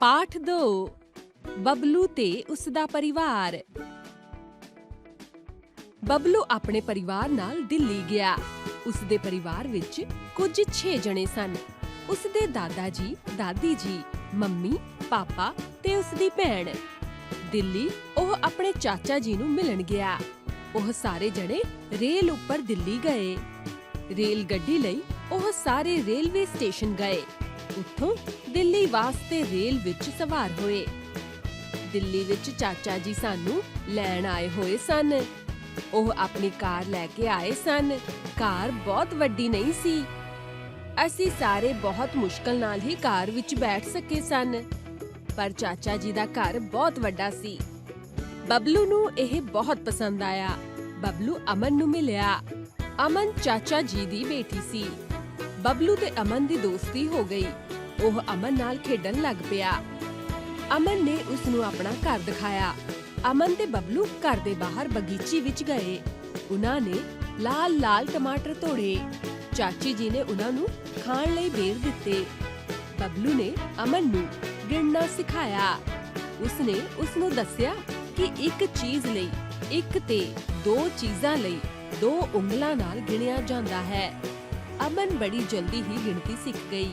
ਪਾਠ 2 ਬਬਲੂ ਤੇ ਉਸ ਦਾ ਪਰਿਵਾਰ। ਬਬਲੂ ਆਪਣੇ ਪਰਿਵਾਰ ਨਾਲ ਦਿੱਲੀ ਗਿਆ। ਉਸ ਦੇ ਪਰਿਵਾਰ ਵਿੱਚ ਕੁਝ 6 ਜਣੇ ਸਨ। ਉਸ ਦੇ ਦਾਦਾ ਜੀ, ਦਾਦੀ ਜੀ, ਮੰਮੀ, ਪਾਪਾ ਤੇ ਉਸ ਦੀ ਭੈਣ। ਦਿੱਲੀ ਉਹ ਆਪਣੇ ਚਾਚਾ ਜੀ ਨੂੰ ਮਿਲਣ ਗਿਆ। ਉਹ ਸਾਰੇ ਜਣੇ ਰੇਲ ਉੱਪਰ ਦਿੱਲੀ ਗਏ। ਰੇਲ ਗੱਡੀ ਲਈ ਉਹ ਸਾਰੇ ਰੇਲਵੇ ਸਟੇਸ਼ਨ ਗਏ। ਉੱਥੋਂ ਦਿੱਲੀ ਵਾਸਤੇ ਰੇਲ ਵਿੱਚ ਸਵਾਰ ਹੋਏ। ਦਿੱਲੀ ਵਿੱਚ ਚਾਚਾ ਜੀ ਸਾਨੂੰ ਲੈਣ ਆਏ ਹੋਏ ਸਨ। ਉਹ ਆਪਣੀ ਕਾਰ ਲੈ ਕੇ ਆਏ ਸਨ। ਕਾਰ ਬਹੁਤ ਵੱਡੀ ਨਹੀਂ ਸੀ। ਅਸੀਂ ਸਾਰੇ ਬਹੁਤ ਮੁਸ਼ਕਲ ਨਾਲ ਹੀ ਕਾਰ ਵਿੱਚ ਬੈਠ ਸਕੇ ਸਨ। ਪਰ ਚਾਚਾ ਜੀ ਦਾ ਘਰ ਬਹੁਤ ਵੱਡਾ ਸੀ। ਬਬਲੂ ਨੂੰ ਇਹ ਬਹੁਤ ਪਸੰਦ ਆਇਆ। ਬਬਲੂ ਅਮਨ ਨੂੰ ਮਿਲਿਆ। ਅਮਨ ਚਾਚਾ ਜੀ ਦੀ ਬੇਟੀ ਸੀ। ਬਬਲੂ ਤੇ ਅਮਨ ਦੀ ਦੋਸਤੀ ਹੋ ਗਈ। ਉਹ ਅਮਨ ਨਾਲ ਖੇਡਣ ਲੱਗ ਪਿਆ। ਅਮਨ ਨੇ ਉਸ ਨੂੰ ਆਪਣਾ ਘਰ ਦਿਖਾਇਆ। ਅਮਨ ਤੇ ਬਬਲੂ ਘਰ ਦੇ ਬਾਹਰ ਬਗੀਚੀ ਵਿੱਚ ਗਏ। ਉਹਨਾਂ ਨੇ ਲਾਲ ਲਾਲ ਟਮਾਟਰ ਤੋੜੇ। ਚਾਚੀ ਜੀ ਨੇ ਉਹਨਾਂ ਨੂੰ ਖਾਣ ਲਈ ਬੇਰ ਦਿੱਤੇ। ਬਬਲੂ ਨੇ ਅਮਨ ਨੂੰ ਗਿਣਨਾ ਸਿਖਾਇਆ। ਉਸਨੇ ਉਸ ਨੂੰ ਦੱਸਿਆ ਕਿ ਇੱਕ ਚੀਜ਼ ਲਈ ਇੱਕ ਤੇ ਦੋ ਚੀਜ਼ਾਂ ਲਈ ਦੋ ਉਂਗਲਾਂ ਨਾਲ ਗਿਣਿਆ ਜਾਂਦਾ ਹੈ। ਅਮਨ ਬੜੀ ਜਲਦੀ ਹੀ ਗਿਣਤੀ ਸਿੱਖ ਗਈ।